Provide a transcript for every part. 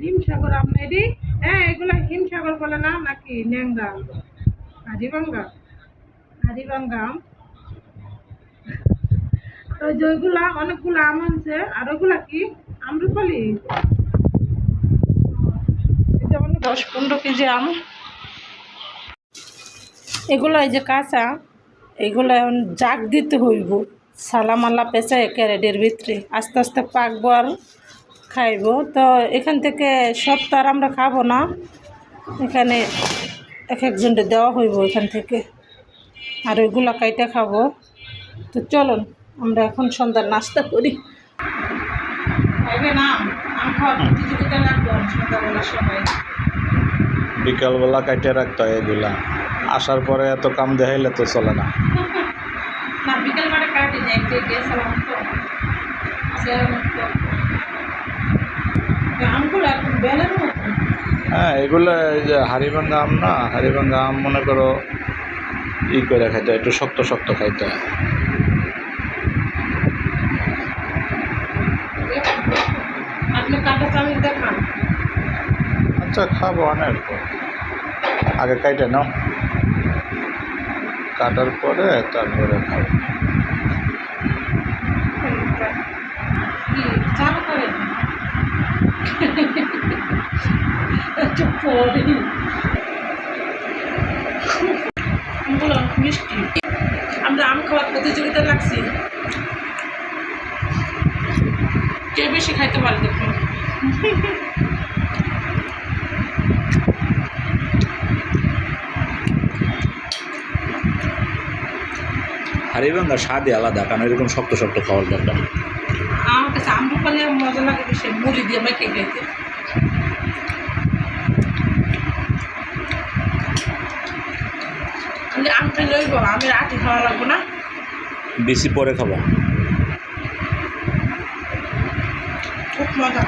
হিমসাগর হ্যাঁ এগুলা হিমসাগর বলে না, নাকি ন্যাংরা আম? হাজিবাঙ্গা হাজিবাঙ্গা আম। অনেকগুলো আম আনছে। আর ওইগুলা কি? আমরুপালি দশ পনেরো কেজি আম। এগুলো এই যে কাঁচা, এগুলো এখন জাগ দিতে হইব। সালামাল্লা পেঁচা ক্যারেটের ভিতরে। আস্তে আস্তে পাকবো আর খাইব। তো এখান থেকে সব তো আর আমরা খাব না। এখানে এক একজনকে দেওয়া হইব এখান থেকে। আর ওইগুলো কাইটা খাব। তো চলুন, আমরা এখন সন্ধ্যার নাস্তা করি। না প্রতিযোগিতা সন্ধ্যাবেলা সবাই। বিকালবেলা কাটে রাখতে হয় এগুলা। আসার পরে এত কাম দেখাইলে তো চলে না। মানে হ্যাঁ এগুলো যে হাড়িভাঙ্গা আম না হাড়িভাঙ্গা আম মনে করো ই করে খাইতে হয়, একটু শক্ত শক্ত খাইতে হয়। দেখান আচ্ছা খাব অনেক। আগে কাইটে নাও। কাটার পরে তারপরে আমগুলো মিষ্টি। আমরা আম খাওয়ার প্রতিযোগিতা লাগছি কে বেশি খাইতে পারে দেখুন। হাড়িভাঙ্গা স্বাদই আলাদা কারণ এরকম শক্ত শক্ত খাওয়ার দরকার। আমার কাছে আমরু পালে মজা লাগে বেশি মুড়ি দিয়ে মেখে খাইতে। আমি আম খাই লইব আমি আটি খাওয়া লাগবো না? বেশি পরে খাব। খুব মজা।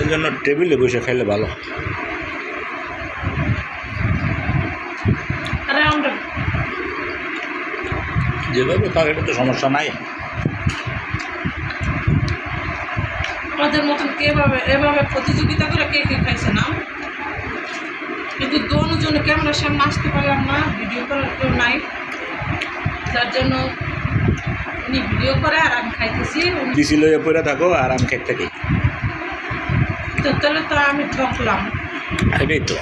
এই জন্য টেবিলে বসে খাইলে ভালো আরে আমরা যেভাবে খাও এটা তো সমস্যা নাই। আমাদের মতন কেভাবে এভাবে প্রতিযোগিতা করে কে কে খাইছে না? কিন্তু দোনোজনে ক্যামেরার সামনে আসতে পারলাম না ভিডিও করার কেউ নাই। যার জন্য উনি ভিডিও করে আর আমি খাইতেছি। দিছি লইয়া পরে থাকো আর আমি খেতে থাকি। তো তাহলে তো আমি ঠকলাম। এটাই তো।